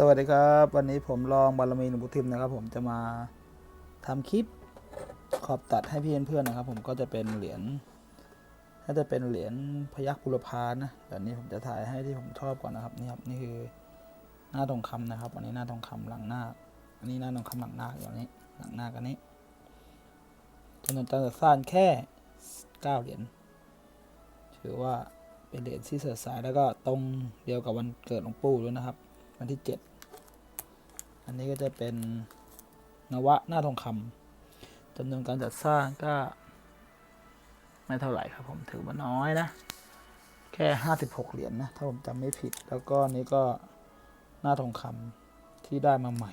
สวัสดีครับ วันนี้ผมลองบารมีหลวงปู่ทิมนะครับ ผมจะมาทำคลิปขอบตัดให้พี่เพื่อนๆนะครับ ผมก็จะเป็นเหรียญถ้าจะเป็นเหรียญพยัคฆ์บุรพานะแต่นี้ผมจะถ่ายให้ที่ผมชอบก่อนนะครับนี่ครับนี่คือหน้าทองคำนะครับอันนี้หน้าทองคำหลังหน้า อันนี้หน้าทองคำหลังหน้าอย่างนี้หลังหน้าคอันนี้จำนวนจัดสร้างแค่เก้าเหรียญถือว่าเป็นเหรียญที่เสดสายแล้วก็ตรงเดียวกับวันเกิดหลวงปู่ด้วยนะครับ วันที่เจ็ดอันนี้ก็จะเป็นนวะหน้าทองคำจำนวนการจัดสร้างก็ ไม่เท่าไหร่ครับผมถือว่าน้อยนะ แค่ห้าสิบหกเหรียญนนะ ถ้าผมจำไม่ผิด แล้วก็นี้ก็หน้าทองคำที่ได้มาใหม่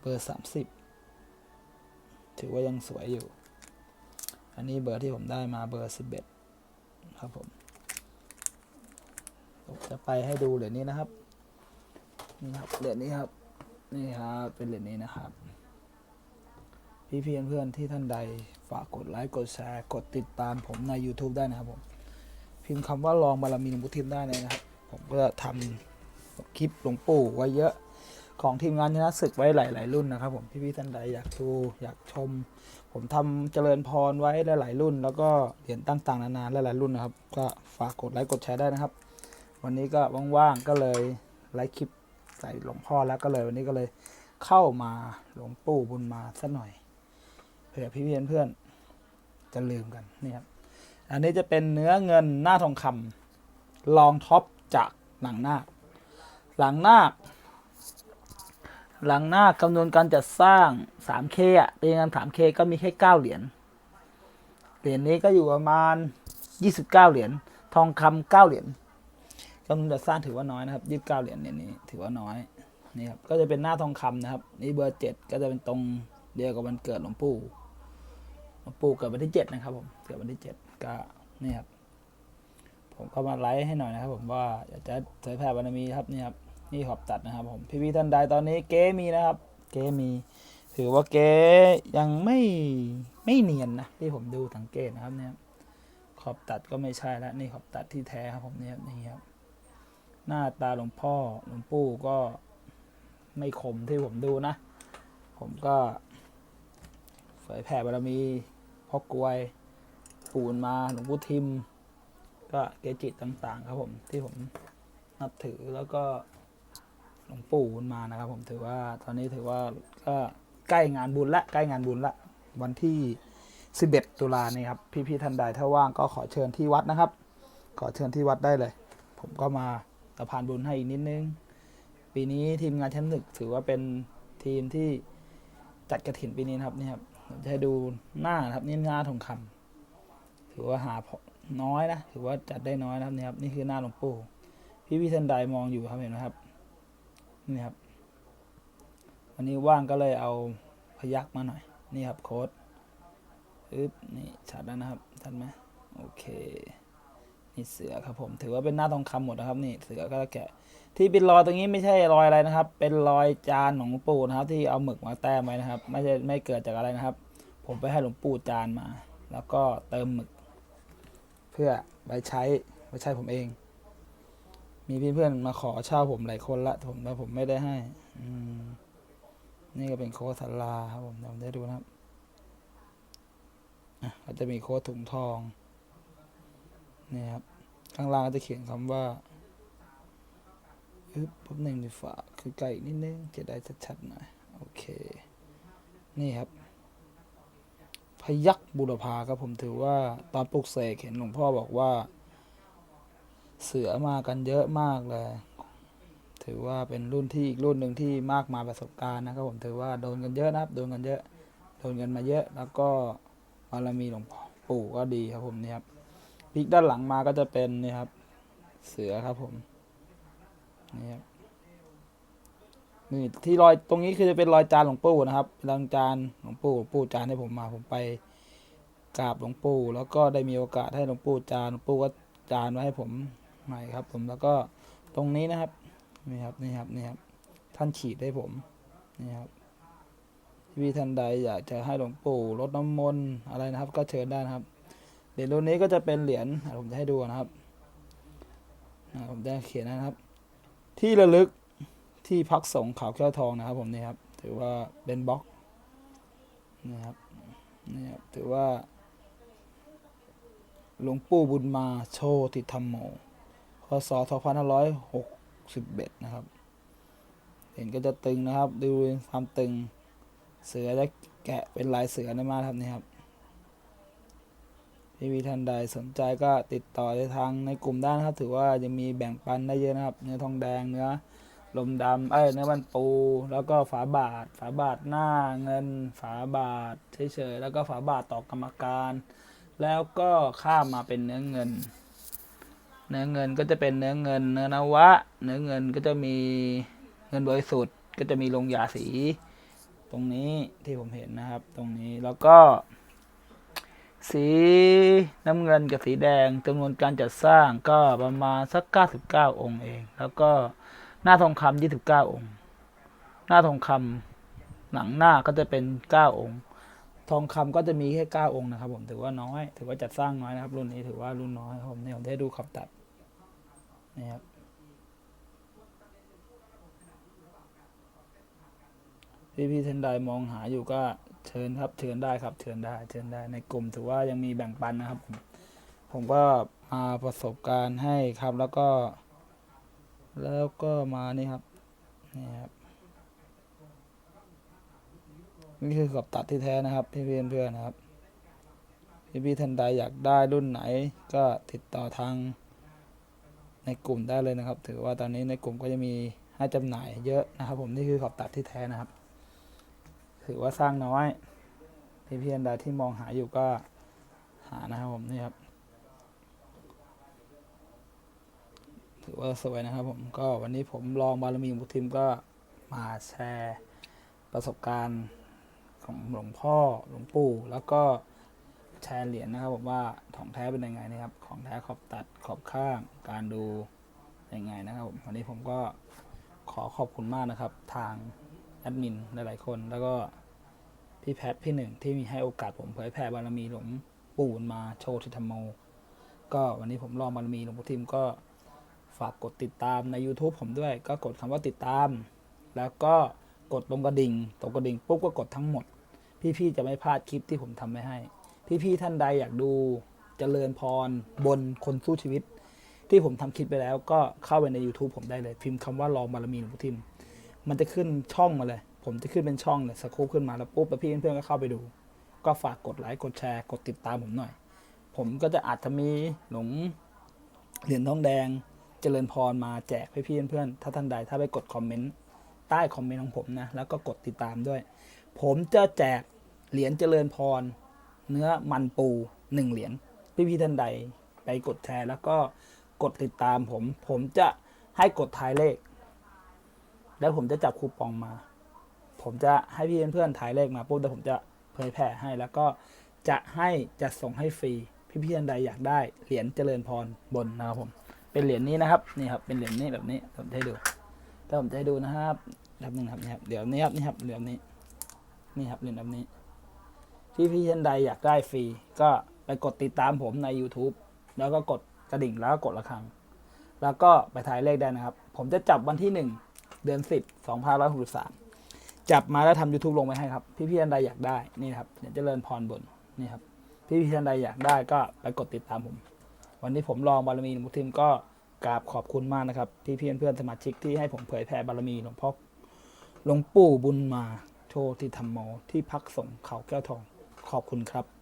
เบอร์สามสิบถือว่ายังสวยอยู่ อันนี้เบอร์ที่ผมได้มาเบอร์สิบเอ็ดครับผมผมจะไปให้ดูเหรียญนี้นะครับ นี่ครับเหรียญนี้ครับ นี่ครับเป็นเหรียญนี้นะครับ พี่เพื่อนเพื่อนที่ท่านใดฝากกดไลค์กดแชร์กดติดตามผมใน YouTube ได้นะครับผมพิมพ์คำว่าลองบารมีหลวงปู่ทิมได้เลยนะครับ ผมก็ทำคลิปหลวงปู่ไว้เยอะของทีมงานชนะศึกไว้หลาย ๆ รุ่นนะครับ ผมพี่ๆท่านใดอยากดูอยากชม ผมทำเจริญพรไว้หลาย ๆ รุ่น แล้วก็เหรียญต่างๆนานาหลาย ๆ รุ่นนะครับ ก็ฝากกดไลค์กดแชร์ได้นะครับ วันนี้ก็ว่าง ๆ ก็เลยไลฟ์คลิป ใส่หลวงพ่อแล้วก็เลยวันนี้ก็เลยเข้ามาหลวงปู่บุญมาสักหน่อยเผื่อพี่เพื่อนเพื่อนๆจะลืมกันนี่ครับอันนี้จะเป็นเนื้อเงินหน้าทองคำลองท็อปจากหนังนาคหลังนาคหลังนาคคำนวณการจัดสร้าง 3K อะตีงาน 3K ก็มีแค่ 9 เหรียญเหรียญนี้ก็อยู่ประมาณ 29 เหรียญทองคำ9เหรียญ จำนวนจัดสร้างถือว่าน้อยนะครับยี่สิบเก้าเหรียญเนี่ยนี่ถือว่าน้อยนี่ครับก็จะเป็นหน้าทองคำนะครับ นี่เบอร์เจ็ดก็จะเป็นตรงเดียวกับวันเกิดหลวงปู่หลวงปู่เกิดวันที่เจ็ดนะครับผมเกิดวันที่เจ็ดก็นี่ครับผมก็มาไลฟ์ให้หน่อยนะครับ ผมว่าอยากจะเผยแผ่บารมีครับนี่ครับนี่ขอบตัดนะครับ ผมพี่พี่ท่านใดตอนนี้เก๊มีนะครับ เก๊มี ถือว่าเก๊ยังไม่ไม่เนียนนะที่ผมดูสังเกตนะครับเนี่ยขอบตัดก็ไม่ใช่แล้วนี่ขอบตัดที่แท้ครับผมเนี่ยนี่ครับ หน้าตาหลวงพ่อหลวงปู่ก็ไม่คมที่ผมดูนะ ผมก็เผยแผ่บารมีพ่อกลวยปูนมาหลวงปู่ทิม ก็เกจิตต่างๆ ครับผมที่ผมนับถือแล้วก็หลวงปู่มานะครับ ผมถือว่าตอนนี้ถือว่าก็ใกล้งานบุญละใกล้งานบุญละวันที่ 11 ตุลานี่ครับ พี่ๆท่านใดถ้าว่างก็ขอเชิญที่วัดนะครับ ขอเชิญที่วัดได้เลย ผมก็มา สะพานบุญให้อีกนิดนึง ปีนี้ทีมงานชั้นหนึ่งถือว่าเป็นทีมที่จัดกระถินปีนี้นะครับนี่ครับจะให้ดูหน้านะครับนี่หน้าทองคำถือว่าหาพอน้อยนะถือว่าจัดได้น้อยนะครับนี่ครับนี่คือหน้าหลวงปู่พี่พี่ท่านใดมองอยู่ครับเห็นไหมครับนี่ครับวันนี้ว่างก็เลยเอาพยักมาหน่อย นี่ครับโค้ดอึ๊บนี่ชัดแล้วนะครับชัดไหมโอเค นี่เสือครับผมถือว่าเป็นหน้าทองคำหมดนะครับนี่เสือก็แกะ ที่เป็นรอยตรงนี้ไม่ใช่รอยอะไรนะครับ เป็นรอยจานของหลวงปู่นะครับ ที่เอาหมึกมาแต้มไว้นะครับ ไม่ใช่ไม่เกิดจากอะไรนะครับ ผมไปให้หลวงปู่จานมา แล้วก็เติมหมึก เพื่อไปใช้ไปใช้ผมเอง มีเพื่อนๆมาขอเช่าผมหลายคนละผมแต่ผมไม่ได้ให้ อืมนี่ก็เป็นโค้ดสาราครับผมเดี๋ยวผมจะดูนะครับอะก็จะมีโค้ดถุงทอง นี่ครับ ข้างล่างจะเขียนคำว่าอึ๊บปุ๊บหนึ่งดีฝ่าคือไก่นิดนึงจะได้ชัดๆหน่อย โอเค นี่ครับ พยักบุรพาครับผมถือว่าตอนปลุกเสกเห็นหลวงพ่อบอกว่า เสือมากันเยอะมากเลย ถือว่าเป็นรุ่นที่อีกรุ่นหนึ่งที่มากมาประสบการณ์นะครับผมถือว่าโดนกันเยอะนะครับ โดนกันเยอะ โดนกันมาเยอะ แล้วก็บารมีหลวงปู่ก็ดีครับผมนี่ครับ พลิกด้านหลังมาก็จะเป็นนี่ครับ เสือครับผมนี่ครับนี่ที่รอยตรงนี้คือจะเป็นรอยจานหลวงปู่นะครับรอยจานหลวงปู่หลวงปู่จานให้ผมมาผมไปกราบหลวงปู่ แล้วก็ได้มีโอกาสให้หลวงปู่จานหลวงปู่ก็จานไว้ให้ผมใหม่ครับ ผมแล้วก็ตรงนี้นะครับนี่ครับนี่ครับนี่ครับ ท่านฉีดให้ผมนี่ครับพี่ท่านใดอยากจะให้หลวงปู่ลดน้ำมนต์อะไรนะครับ ก็เชิญได้นะครับ เหรียญรุ่นนี้ก็จะเป็นเหรียญผมจะให้ดูนะครับผมจะเขียนนะครับ ที่ระลึกที่พักสงฆ์เขาแก้วทองนะครับ ผมนี่ครับ ถือว่าเป็นบล็อกนะครับนี่ครับถือว่าหลวงปู่บุญมาโชติธรรมโมพศ2561 นะครับ เห็นก็จะตึงนะครับ ดูความตึงเสือและแกะเป็นลายเสือได้มากครับนี่ครับ พี่วีท่านใดสนใจก็ติดต่อในทางในกลุ่มด้านครับ ถือว่ายังมีแบ่งปันได้เยอะนะครับ เนื้อทองแดงเนื้อลมดำเอ้ยเนื้อมันปู แล้วก็ฝาบาท ฝาบาทหน้าเงิน ฝาบาทเฉยๆแล้วก็ฝาบาทต่อกรรมการ แล้วก็ข้ามมาเป็นเนื้อเงิน เนื้อเงินก็จะเป็นเนื้อเงิน เนื้อนวะ เนื้อเงินก็จะมีเงินบริสุทธิ์ก็จะมีลงยาสี ตรงนี้ที่ผมเห็นนะครับ ตรงนี้แล้วก็ สีน้ำเงินกับสีแดงจำนวนการจัดสร้างก็ประมาณสัก 99 องค์เอง แล้วก็หน้าทองคำ29 องค์ หน้าทองคำหนังหน้าก็จะเป็น 9 องค์ ทองคำก็จะมีแค่ 9 องค์นะครับ ผมถือว่าน้อย ถือว่าจัดสร้างน้อยนะครับ รุ่นนี้ถือว่ารุ่นน้อยครับผมเนี่ยผมได้ดูขับตัดนี่ครับพี่ๆท่านใดมองหาอยู่ก็ เชิญครับเชิญได้ครับเชิญได้เชิญได้ในกลุ่มถือว่ายังมีแบ่งปันนะครับผมผมก็มาประสบการณ์ให้ครับแล้วก็ แล้วก็มานี่ครับนี่ครับนี่คือกับตัดที่แท้นะครับ พี่เพื่อนเพื่อนๆนะครับ พี่พี่ๆท่านใดอยากได้รุ่นไหน ก็ติดต่อทางในกลุ่มได้เลยนะครับ ถือว่าตอนนี้ในกลุ่มก็จะมีให้จำหน่ายเยอะนะครับ ผมนี่คือขอบตัดที่แท้นะครับ ถือว่าสร้างน้อยพี่พี่ๆท่านใดที่มองหาอยู่ก็หานะครับผมนี่ครับ ถือว่าสวยนะครับผมก็วันนี้ผมลองบารมีบุทิมก็มาแชร์ประสบการณ์ของหลวงพ่อหลวงปู่ แล้วก็แชร์เหรียญนะครับผมว่าของแท้เป็นยังไงนะครับ ของแท้ขอบตัดขอบข้างการดูยังไงนะครับผมวันนี้ผมก็ขอขอบคุณมากนะครับ ทาง ดมินหลาย ๆ คน แล้วก็พี่แพทพี่หนึ่งที่มีให้โอกาสผมเผยแผ่บารมีหลวงปู่มาโชติธรรมโม ก็วันนี้ผมลองบารมีหลวงปู่ทิมก็ฝากกดติดตามใน YouTube ผมด้วย ก็กดคำว่าติดตาม แล้วก็กดตรงกระดิ่งตรงกระดิ่งปุ๊บก็กดทั้งหมด พี่ๆจะไม่พลาดคลิปที่ผมทำไว้ให้ พี่ๆท่านใดอยากดูเจริญพรบนคนสู้ชีวิต ที่ผมทำคลิปไปแล้วก็เข้าไปใน YouTube ผมได้เลย พิมพ์คำว่าลองบารมีหลวงพ่อทิม มันจะขึ้นช่องมาเลย ผมจะขึ้นเป็นช่องเลยสกู๊ปขึ้นมาแล้วปุ๊บแล้วพี่เพื่อนๆก็เข้าไปดู ก็ฝากกดไลค์กดแชร์กดติดตามผมหน่อย ผมก็จะอาจจะมีหลงเหรียญทองแดงเจริญพรมาแจกให้พี่เพื่อนๆถ้าท่านใดถ้าไปกดคอมเมนต์ใต้คอมเมนต์ของผมนะแล้วก็กดติดตามด้วย ผมจะแจกเหรียญเจริญพร เนื้อมันปูหนึ่งเหรียญพี่พี่ๆท่านใดไปกดแชร์แล้วก็กดติดตามผม ผมจะให้กดทายเลข แล้วผมจะจับคูปองมา ผมจะให้พี่เพื่อนๆถ่ายเลขมาปุ๊บแล้วผมจะเผยแผ่ให้ แล้วก็จะให้จะส่งให้ฟรี พี่พี่ๆท่านใดอยากได้เหรียญเจริญพรบนนะครับผม เป็นเหรียญนี้นะครับนี่ครับเป็นเหรียญนี้แบบนี้ผมจะให้ดูถ้าผมจะให้ดูนะครับแบบนึงครับนี่ครับเดี๋ยวนี้ครับนี่ครับเหรียญนี้นี่ครับเหรียญแบบนี้พี่พี่ท่านใดอยากได้ฟรี ก็ไปกดติดตามผมใน YouTube แล้วก็กดกระดิ่งแล้วก็กดระฆัง แล้วก็ไปถ่ายเลขได้นะครับ ผมจะจับวันที่หนึ่ง เดือนสิบสองพันร้อยหกสิบสามจับมาแล้วทำ YouTube ลงไว้ให้ครับ พี่พี่ท่านใดอยากได้นี่ครับเหรียญเจริญพรบนนี่ครับ พี่พี่ท่านใดอยากได้ก็ไปกดติดตามผม วันนี้ผมลองบารมีหลวงพ่อทิมก็กราบขอบคุณมากนะครับพี่เพื่อนเพื่อนสมาชิกที่ให้ผมเผยแผ่บารมีหลวงพ่อหลวงปู่บุญมาโชติธรรมโมที่พักสงฆ์เขาแก้วทองขอบคุณครับ